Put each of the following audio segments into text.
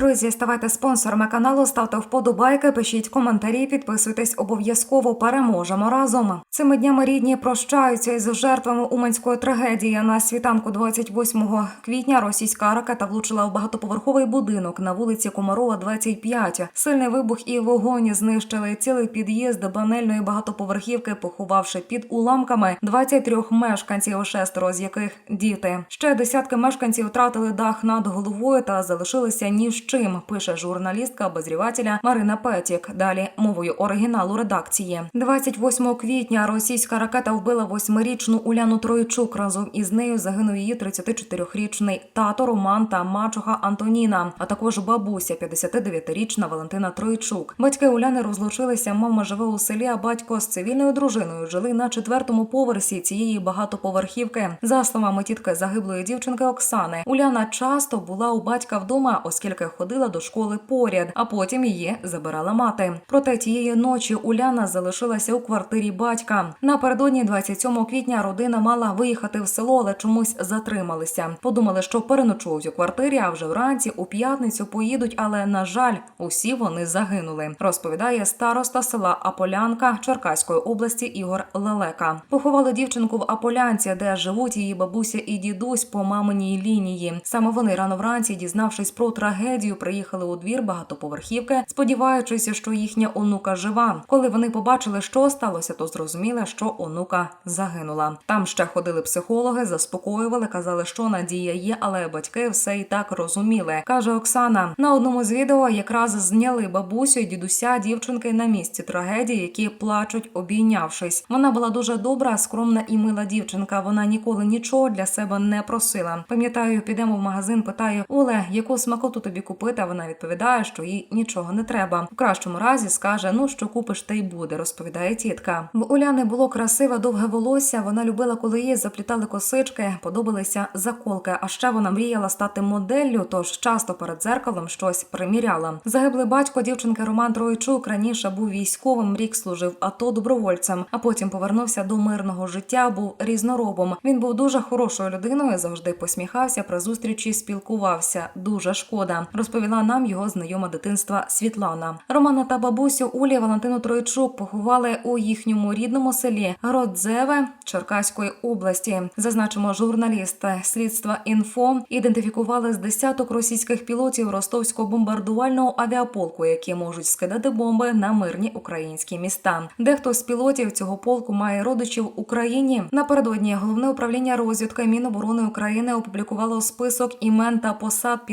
Друзі, ставайте спонсорами каналу, ставте вподобайки, пишіть коментарі, підписуйтесь обов'язково. Переможемо разом. Цими днями рідні прощаються із жертвами уманської трагедії. На світанку 28 квітня російська ракета влучила в багатоповерховий будинок на вулиці Комарова, 25. Сильний вибух і вогонь знищили цілий під'їзд банельної багатоповерхівки, поховавши під уламками 23 мешканців, шестеро з яких діти. Ще десятки мешканців втратили дах над головою та залишилися ні з чим. Пише журналістка обозрівателя Марина Петік. Далі мовою оригіналу редакції. 28 квітня російська ракета вбила восьмирічну Уляну Тройчук. Разом із нею загинув її 34-річний тато Роман та мачуха Антоніна, а також бабуся 59-річна Валентина Тройчук. Батьки Уляни розлучилися. Мама живе у селі, а батько з цивільною дружиною жили на четвертому поверсі цієї багатоповерхівки. За словами тітки загиблої дівчинки Оксани, Уляна часто була у батька вдома, оскільки ходила до школи поряд, а потім її забирала мати. Проте тієї ночі Уляна залишилася у квартирі батька. Напередодні 27 квітня родина мала виїхати в село, але чомусь затрималися. Подумали, що переночують у квартирі, а вже вранці у п'ятницю поїдуть. Але на жаль, усі вони загинули. Розповідає староста села Аполянка Черкаської області Ігор Лелека. Поховали дівчинку в Аполянці, де живуть її бабуся і дідусь по маминій лінії. Саме вони рано вранці, дізнавшись про трагедію, приїхали у двір багатоповерхівки, сподіваючись, що їхня онука жива. Коли вони побачили, що сталося, то зрозуміли, що онука загинула. Там ще ходили психологи, заспокоювали, казали, що надія є, але батьки все і так розуміли. каже Оксана. На одному з відео якраз зняли бабусю і дідуся дівчинки на місці трагедії, які плачуть, обійнявшись. Вона була дуже добра, скромна і мила дівчинка. Вона ніколи нічого для себе не просила. Пам'ятаю, підемо в магазин. Питаю Оле, яку смакоту тобі купити? А вона відповідає, що їй нічого не треба. В кращому разі скаже: ну що купиш, те й буде, розповідає тітка. В Уляни було красиве довге волосся. Вона любила, коли їй заплітали косички, подобалися заколки. А ще вона мріяла стати моделлю, тож часто перед дзеркалом щось приміряла. Загиблий батько дівчинки Роман Троїчук раніше був військовим, рік служив АТО добровольцем, а потім повернувся до мирного життя. Був різноробом. Він був дуже хорошою людиною, завжди посміхався при зустрічі, спілкувався. Дуже шкода, розповіла нам його знайома дитинства Світлана. Романа та бабусю Улі Валентину Тройчук поховали у їхньому рідному селі Родзеве Черкаської області. Зазначимо, журналісти слідства інфо ідентифікували з десяток російських пілотів ростовського бомбардувального авіаполку, які можуть скидати бомби на мирні українські міста. Дехто з пілотів цього полку має родичів в Україні. Напередодні головне управління розвідки Міноборони України опублікувало список імен та посад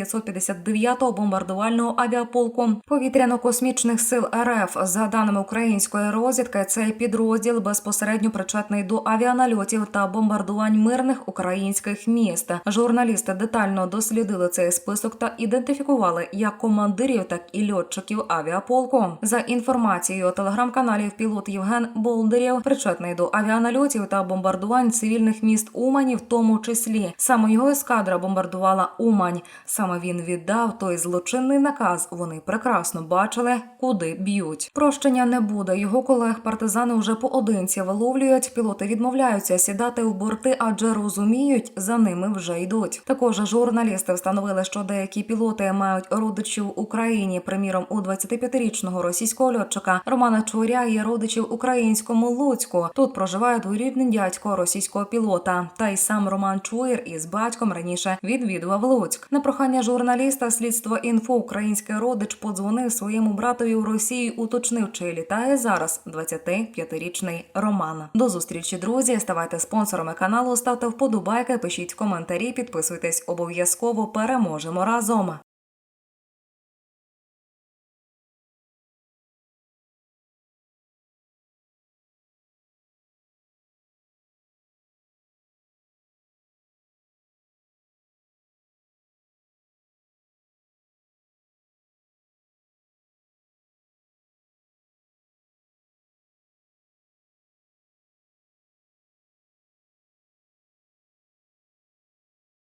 559-го бомбардувального авіаполку повітряно-космічних сил РФ. За даними української розвідки, цей підрозділ безпосередньо причетний до авіанальотів та бомбардувань мирних українських міст. Журналісти детально дослідили цей список та ідентифікували як командирів, так і льотчиків авіаполку. За інформацією телеграм-каналів, пілот Євген Болдирєв причетний до авіанальотів та бомбардувань цивільних міст Умані, в тому числі саме його ескадра бомбардувала Умань. Саме він віддав той злочинний наказ. Вони прекрасно бачили, куди б'ють. Прощення не буде. Його колег партизани вже поодинці виловлюють. Пілоти відмовляються сідати в борти, адже розуміють, за ними вже йдуть. Також журналісти встановили, що деякі пілоти мають родичів в Україні. Приміром, у 25-річного російського льотчика Романа Чуря є родичів українському Луцьку. Тут проживає двоюрідний дядько російського пілота. Та й сам Роман Чуєр із батьком раніше відвідував Луцьк. На прохання журналіста слідство інфо український родич подзвонив своєму братові в Росії, уточнив, чи літає зараз 25-річний Роман. До зустрічі, друзі. Ставайте спонсорами каналу, ставте вподобайки, пишіть коментарі, підписуйтесь обов'язково. Переможемо разом.